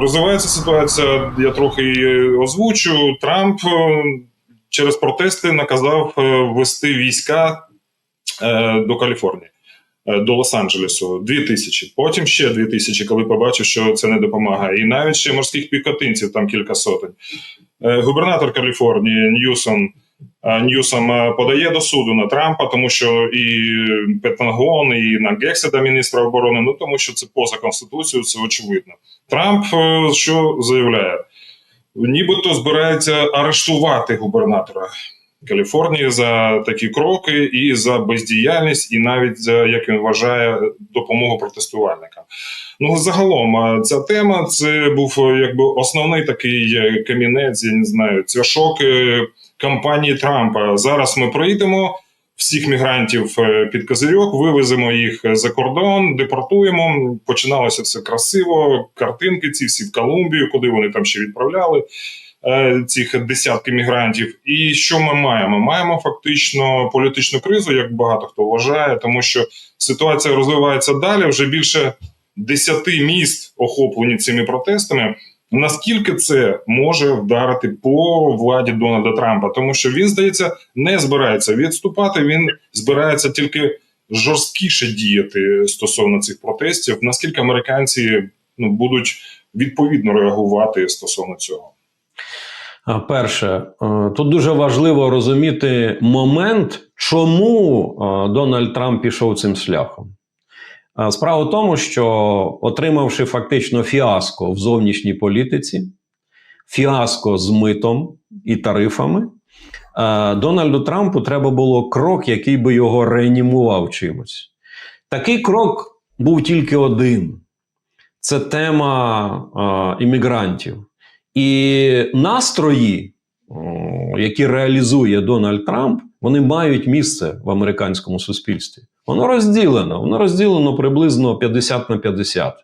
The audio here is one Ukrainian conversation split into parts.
Розвивається ситуація, я трохи її озвучу. Трамп е, через протести наказав е, ввести війська е, до Каліфорнії, до Лос-Анджелесу. Дві тисячі. Потім ще дві тисячі, коли побачив, що це не допомагає. І навіть ще морських піхотинців там кілька сотень. Губернатор Каліфорнії Ньюсон. Ньюсом е, подає до суду на Трампа, тому що і Пентагон, і на Гексета, міністра оборони, ну тому що це поза конституцією, це очевидно. Трамп е, що заявляє? Нібито збирається арештувати губернатора Каліфорнії за такі кроки, і за бездіяльність, і навіть за як він вважає допомогу протестувальникам. Ну загалом е, ця тема це був якби основний такий камінець, я не знаю, цвяшок кампанії Трампа. Зараз ми прийдемо. Всіх мігрантів е, під козирьок, вивеземо їх за кордон, депортуємо. Починалося все красиво. Картинки ці всі в Колумбію, куди вони там ще відправляли е, цих десятки мігрантів. І що ми маємо? Маємо фактично політичну кризу, як багато хто вважає, тому що ситуація розвивається далі. Вже більше десяти міст охоплені цими протестами. Наскільки це може вдарити по владі Дональда Трампа? Тому що він, здається, не збирається відступати. Він збирається тільки жорсткіше діяти стосовно цих протестів. Наскільки американці ну будуть відповідно реагувати стосовно цього? Перше, е, тут дуже важливо розуміти момент, чому е, Дональд Трамп пішов цим шляхом. А Справа в тому, що отримавши фактично фіаско в зовнішній політиці, фіаско з митом і тарифами, е, Дональду Трампу треба було крок, який би його реанімував чимось. Такий крок був тільки один: це тема е, іммігрантів. І настрої, які реалізує Дональд Трамп, вони мають місце в американському суспільстві. Воно розділено. Воно розділено приблизно 50 на 50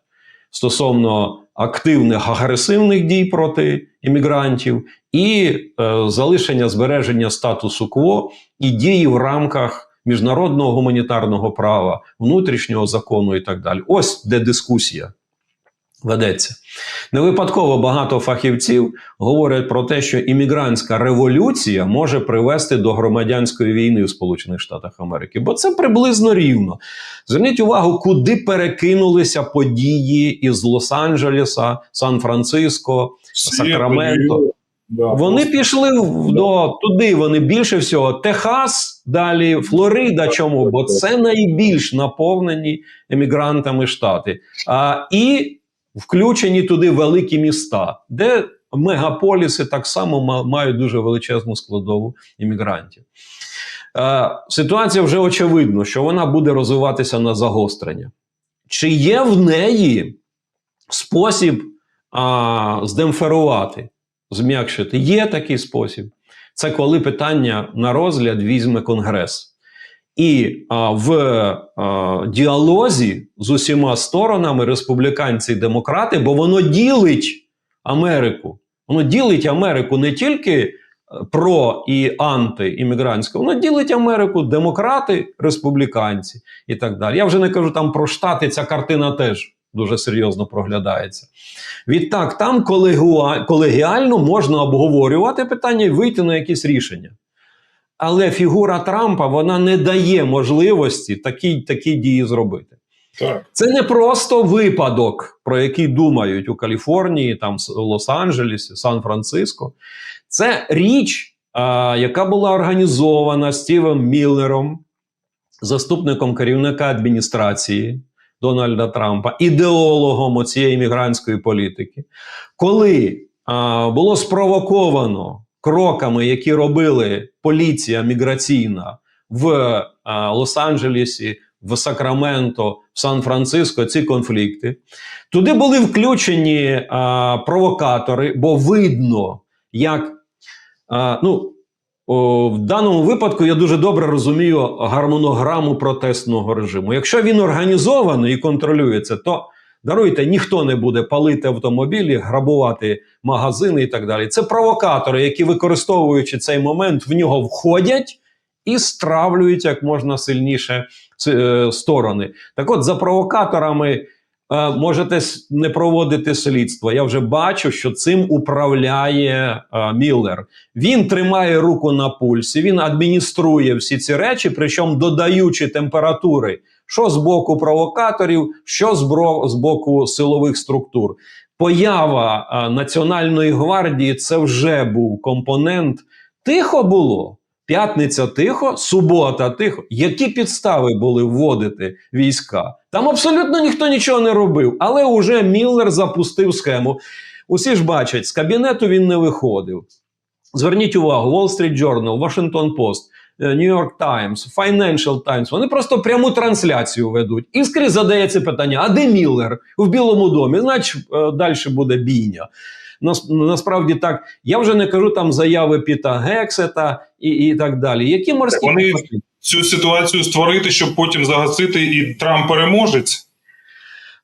стосовно активних агресивних дій проти іммігрантів і е, залишення збереження статусу кво і дії в рамках міжнародного гуманітарного права, внутрішнього закону і так далі. Ось де дискусія ведеться. Не випадково багато фахівців говорять про те, що іммігрантська революція може привести до громадянської війни в Сполучених Штатах Америки, бо це приблизно рівно. Зверніть увагу, куди перекинулися події із Лос-Анджелеса, Сан-Франциско, Сакраменто. Да, Вони просто- пішли в- до туди. Вони більше всього. Техас, далі Флорида. Чому? Бо це найбільш наповнені емігрантами штати. А, і включені туди великі міста, де мегаполіси так само мають дуже величезну складову іммігрантів. Е, ситуація вже очевидно, що вона буде розвиватися на загострення. Чи є в неї спосіб а, здемпферувати, зм'якшити? Є такий спосіб. Це коли питання на розгляд візьме Конгрес. І а, в а, діалозі з усіма сторонами, республіканці і демократи, бо воно ділить Америку. Воно ділить Америку не тільки е, про і антиіммігрантську, воно ділить Америку демократи, республіканці і так далі. Я вже не кажу там про штати, ця картина теж дуже серйозно проглядається. Відтак, там колегіально можна обговорювати питання і вийти на якісь рішення. Але фігура Трампа вона не дає можливості такі, такі дії зробити. Так. Це не просто випадок, про який думають у Каліфорнії, там Лос-Анджелесі, Сан-Франциско. Це річ, а, яка була організована Стівом Міллером, заступником керівника адміністрації Дональда Трампа, ідеологом оцієї мігрантської політики, коли а, було спровоковано кроками, які робили поліція міграційна в Лос-Анджелесі, в Сакраменто, в Сан-Франциско ці конфлікти. Туди були включені а, провокатори, бо видно, як а, ну, о, в даному випадку я дуже добре розумію гармонограму протестного режиму. Якщо він організований і контролюється, то даруйте, ніхто не буде палити автомобілі, грабувати магазини і так далі. Це провокатори, які, використовуючи цей момент, в нього входять і стравлюють як можна сильніше е, сторони. Так от, за провокаторами е, можете не проводити слідство. Я вже бачу, що цим управляє е, Міллер. Він тримає руку на пульсі, він адмініструє всі ці речі, причому додаючи температури, що з боку провокаторів, що з, боку силових структур. Поява Національної гвардії це вже був компонент. Тихо було. П'ятниця тихо, субота тихо. Які підстави були вводити війська? Там абсолютно ніхто нічого не робив, але уже Міллер запустив схему. Усі ж бачать, з кабінету він не виходив. Зверніть увагу: Wall Street Journal, Washington Post, New York Times, Financial Times. Вони просто пряму трансляцію ведуть. І скрізь задається питання: а де Міллер в Білому домі? Значить, е, далі буде бійня. Нас, насправді так, я вже не кажу там заяви Піта Гексета і, і так далі. Які морські Вони-? Цю ситуацію створити, щоб потім загасити, і Трамп переможець.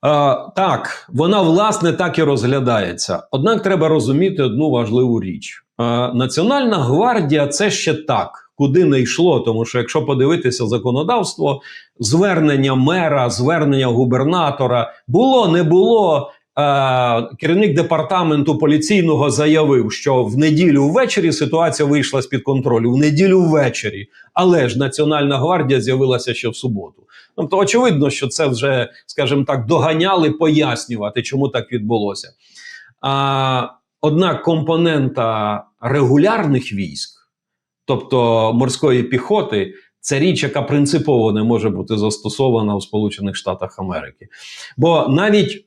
А, так, вона власне так і розглядається. Однак треба розуміти одну важливу річ: а, Національна гвардія це ще так, куди не йшло. Тому що якщо подивитися законодавство, звернення мера, звернення губернатора було, не було. е, Керівник департаменту поліційного заявив, що в неділю ввечері ситуація вийшла з під контролю. В неділю ввечері, але ж Національна гвардія з'явилася ще в суботу. Тобто, очевидно, що це вже, скажімо так, доганяли пояснювати, чому так відбулося. А, однак компонента регулярних військ, тобто морської піхоти, це річ, яка принципово не може бути застосована у Сполучених Штатах Америки. Бо навіть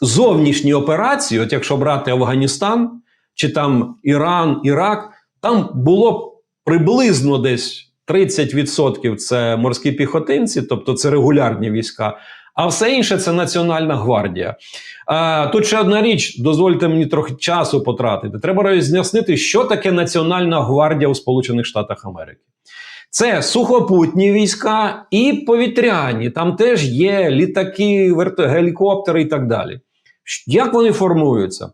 зовнішні операції, от якщо брати Афганістан чи там Іран, Ірак, там було приблизно десь 30% це морські піхотинці, тобто це регулярні війська, а все інше це Національна гвардія. А, тут ще одна річ, дозвольте мені трохи часу потратити. Треба роз'яснити, що таке Національна гвардія у Сполучених Штатах Америки. Це сухопутні війська і повітряні. Там теж є літаки, гелікоптери і так далі. Як вони формуються?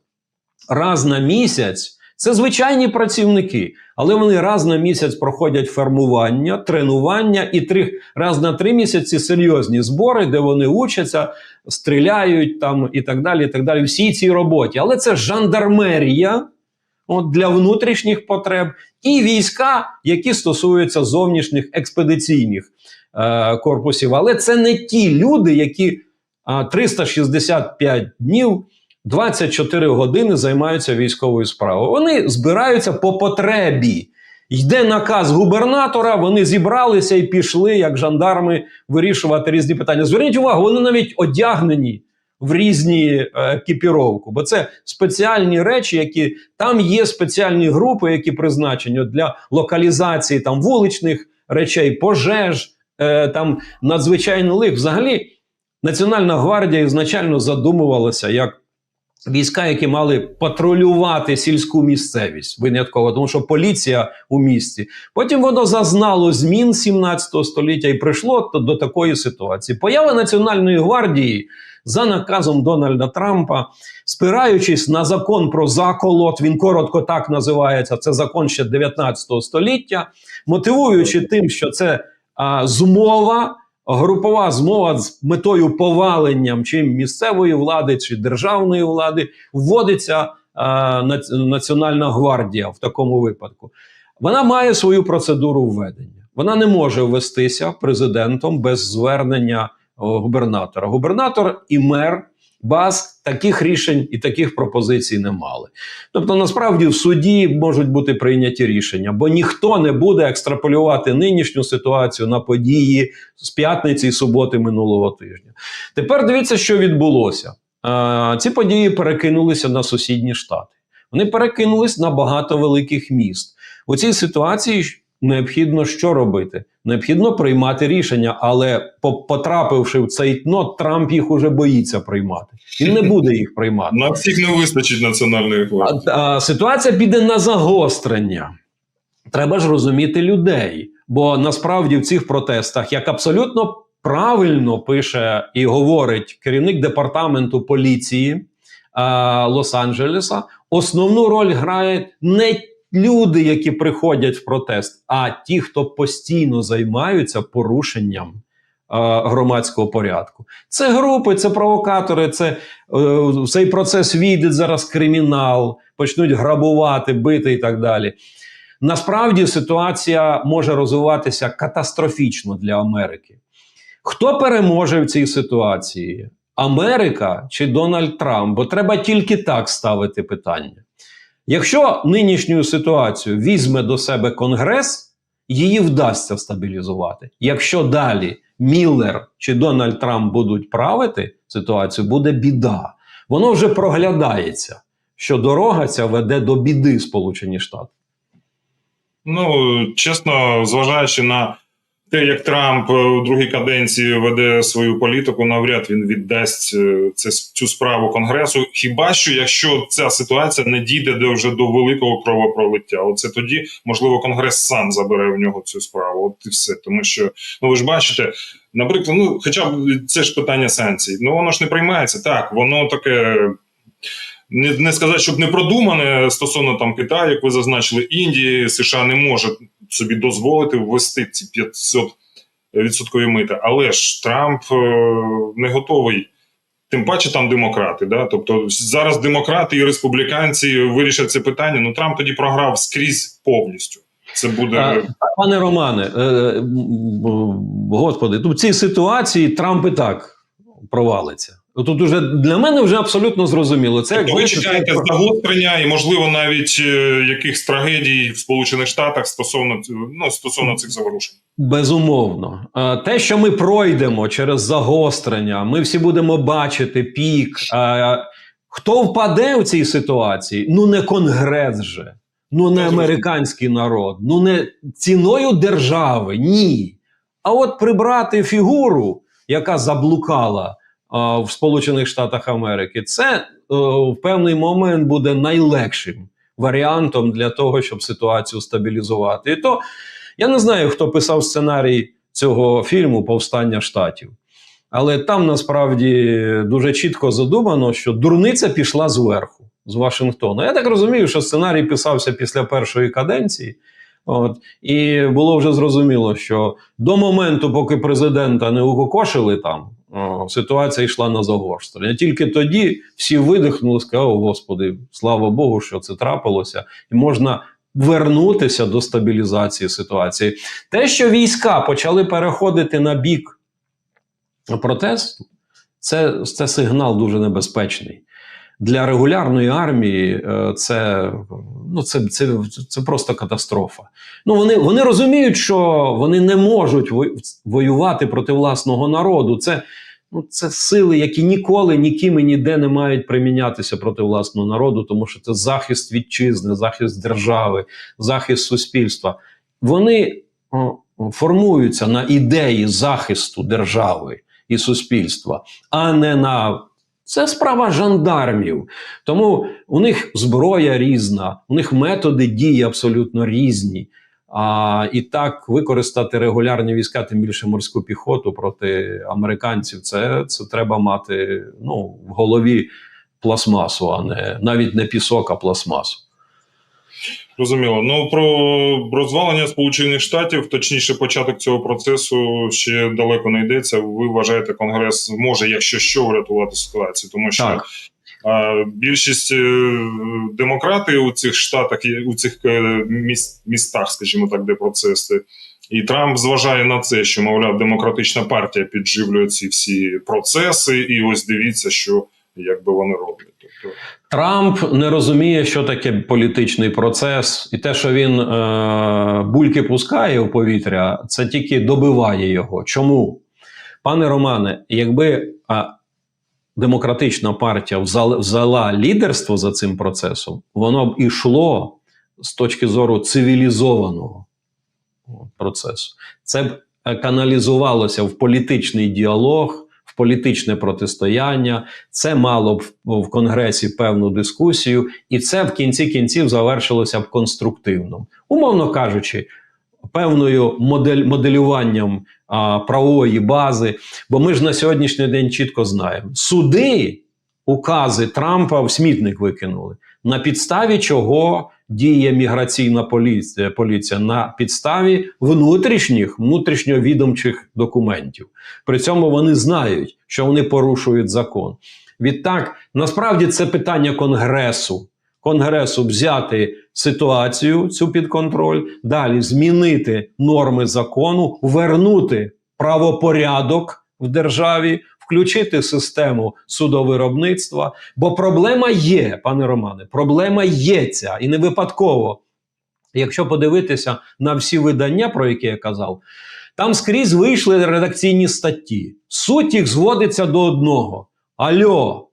Раз на місяць це звичайні працівники, але вони раз на місяць проходять формування, тренування і три раз на три місяці серйозні збори, де вони учаться, стріляють там і так далі. і так далі. Всі ці роботі. Але це жандармерія от, для внутрішніх потреб і війська, які стосуються зовнішніх експедиційних е, корпусів. Але це не ті люди, які а, 365 днів. 24 години займаються військовою справою. Вони збираються по потребі. Йде наказ губернатора, вони зібралися і пішли, як жандарми, вирішувати різні питання. Зверніть увагу, вони навіть одягнені в різні е, екіпіровку, бо це спеціальні речі, які там є спеціальні групи, які призначені для локалізації там вуличних речей, пожеж, е, там надзвичайний лих. Взагалі, Національна гвардія ізначально задумувалася як війська, які мали патрулювати сільську місцевість винятково, тому що поліція у місті. Потім воно зазнало змін 17 століття і прийшло до, такої ситуації. Поява Національної гвардії за наказом Дональда Трампа, спираючись на закон про заколот, він коротко так називається. Це закон ще 19 століття, мотивуючи тим, що це а, змова групова змова з метою поваленням чи місцевої влади, чи державної влади вводиться а, Національна гвардія в такому випадку. Вона має свою процедуру введення. Вона не може ввестися президентом без звернення губернатора. Губернатор і мер баз таких рішень і таких пропозицій не мали. Тобто, насправді в суді можуть бути прийняті рішення, бо ніхто не буде екстраполювати нинішню ситуацію на події з п'ятниці і суботи минулого тижня. Тепер дивіться, що відбулося. Ці події перекинулися на сусідні штати. Вони перекинулись на багато великих міст. У цій ситуації необхідно що робити? Необхідно приймати рішення, але потрапивши в цей тно, Трамп їх уже боїться приймати. Він не буде їх приймати. На всіх не вистачить національної гвардії. А, а, ситуація піде на загострення. Треба ж розуміти людей. Бо насправді в цих протестах, як абсолютно правильно пише і говорить керівник департаменту поліції Лос-Анджелеса, основну роль грають не люди, які приходять в протест, а ті, хто постійно займаються порушенням громадського порядку. Це групи, це провокатори, це е, цей процес війде зараз кримінал, почнуть грабувати, бити і так далі. Насправді ситуація може розвиватися катастрофічно для Америки. Хто переможе в цій ситуації? Америка чи Дональд Трамп? Бо треба тільки так ставити питання. Якщо нинішню ситуацію візьме до себе Конгрес, її вдасться стабілізувати. Якщо далі Міллер чи Дональд Трамп будуть правити ситуацію, буде біда. Воно вже проглядається, що дорога ця веде до біди Сполучені Штати. Ну, чесно, зважаючи на те, як Трамп е, у другій каденції веде свою політику, навряд він віддасть е, це, цю справу Конгресу. Хіба що якщо ця ситуація не дійде до вже до великого кровопролиття, оце тоді можливо Конгрес сам забере в нього цю справу. От і все. Тому що ну ви ж бачите, наприклад, ну хоча б це ж питання санкцій. Ну воно ж не приймається так, воно таке. Не, не сказати, щоб не продумане стосовно там Китаю, як ви зазначили, Індії, США не може собі дозволити ввести ці 500 відсоткові мита. Але ж Трамп е, не готовий. Тим паче там демократи. Да? Тобто зараз демократи і республіканці вирішать це питання. Ну Трамп тоді програв скрізь повністю. Це буде Пане Романе, е, господи, тут в цій ситуації Трамп і так провалиться. Тут уже для мене вже абсолютно зрозуміло. Це як Тобто ви чекаєте це- загострення і, можливо, навіть е, якихось трагедій в Сполучених Штатах стосовно ну, стосовно цих заворушень. Безумовно, те, що ми пройдемо через загострення, ми всі будемо бачити пік. Хто впаде в цій ситуації? Ну не конгрес же, ну не американський народ, ну не ціною держави. Ні. А от прибрати фігуру, яка заблукала в Сполучених Штатах Америки, це е, в певний момент буде найлегшим варіантом для того, щоб ситуацію стабілізувати. І то я не знаю, хто писав сценарій цього фільму Повстання штатів. Але там насправді дуже чітко задумано, що дурниця пішла зверху, з Вашингтона. Я так розумію, що сценарій писався після першої каденції. От, і було вже зрозуміло, що до моменту, поки президента не укокошили там, ситуація йшла на загострення. Тільки тоді всі видихнули, сказали, Господи, слава Богу, що це трапилося, і можна вернутися до стабілізації ситуації. Те, що війська почали переходити на бік протесту, це, це сигнал дуже небезпечний. Для регулярної армії е, це, ну, це, це, це просто катастрофа. Ну, вони, вони розуміють, що вони не можуть воювати проти власного народу. Це, ну, це сили, які ніколи ніким і ніде не мають примінятися проти власного народу, тому що це захист вітчизни, захист держави, захист суспільства. Вони формуються на ідеї захисту держави і суспільства, а не на це справа жандармів. Тому у них зброя різна, у них методи дії абсолютно різні. А і так використати регулярні війська, тим більше морську піхоту проти американців, це, це треба мати ну, в голові пластмасу, а не навіть не пісок, а пластмасу. Розуміло. Ну про розвалення Сполучених Штатів, точніше, початок цього процесу ще далеко не йдеться. Ви вважаєте, Конгрес може, якщо що, врятувати ситуацію, тому що Так. а, більшість е, демократи у цих штатах у цих е, містах, скажімо так, де процеси. І Трамп зважає на це, що мовляв, демократична партія підживлює ці всі процеси, і ось дивіться, що якби вони роблять. Трамп не розуміє, що таке політичний процес, і те, що він е, бульки пускає у повітря, це тільки добиває його. Чому? Пане Романе, якби а, демократична партія взяла, взяла лідерство за цим процесом, воно б ішло з точки зору цивілізованого процесу. Це б е, каналізувалося в політичний діалог, політичне протистояння. Це мало б в- Конгресі певну дискусію, і це в кінці кінців завершилося б конструктивно. Умовно кажучи, певною модель, моделюванням а, правової бази. Бо ми ж на сьогоднішній день чітко знаємо, суди укази Трампа в смітник викинули. На підставі чого діє міграційна поліція, поліція на підставі внутрішніх внутрішньовідомчих документів. При цьому вони знають, що вони порушують закон. Відтак, насправді це питання конгресу. Конгресу взяти ситуацію цю під контроль, далі змінити норми закону, вернути правопорядок в державі, включити систему судовиробництва. Бо проблема є, пане Романе, проблема є ця, і не випадково. Якщо подивитися на всі видання, про які я казав, там скрізь вийшли редакційні статті. Суть їх зводиться до одного: Альо,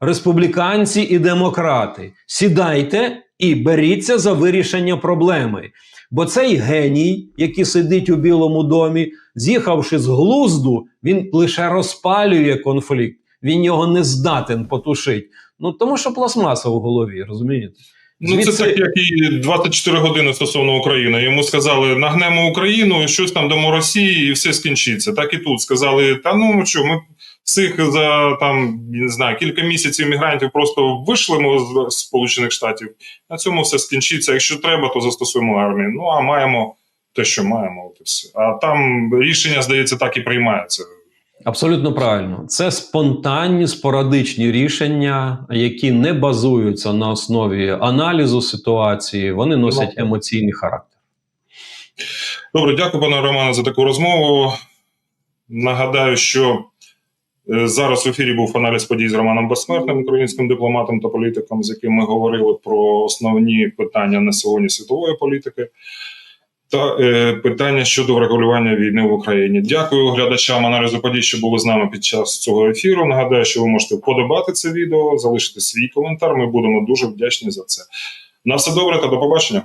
республіканці і демократи, сідайте і беріться за вирішення проблеми. Бо цей геній, який сидить у Білому домі, з'їхавши з глузду, він лише розпалює конфлікт. Він його не здатен потушити. Ну тому що пластмаса в голові, розумієте? Ну, це так, як і 24 години стосовно України. Йому сказали, нагнемо Україну, щось там дамо Росії, і все скінчиться. Так і тут сказали: та ну що, ми всіх за там не знаю кілька місяців мігрантів просто вишлемо з Сполучених Штатів. На цьому все скінчиться. Якщо треба, то застосуємо армію. Ну а маємо те, що маємо. От і все. А там рішення, здається, так і приймаються. Абсолютно правильно. Це спонтанні спорадичні рішення, які не базуються на основі аналізу ситуації, вони носять емоційний характер. Добре, дякую, пане Романе, за таку розмову. Нагадаю, що зараз в ефірі був аналіз подій з Романом Безсмертним, українським дипломатом та політиком, з яким ми говорили про основні питання на сьогодні світової політики та е, питання щодо врегулювання війни в Україні. Дякую глядачам аналізу подій, що були з нами під час цього ефіру. Нагадаю, що ви можете вподобати це відео, залишити свій коментар. Ми будемо дуже вдячні за це. На все добре та до побачення.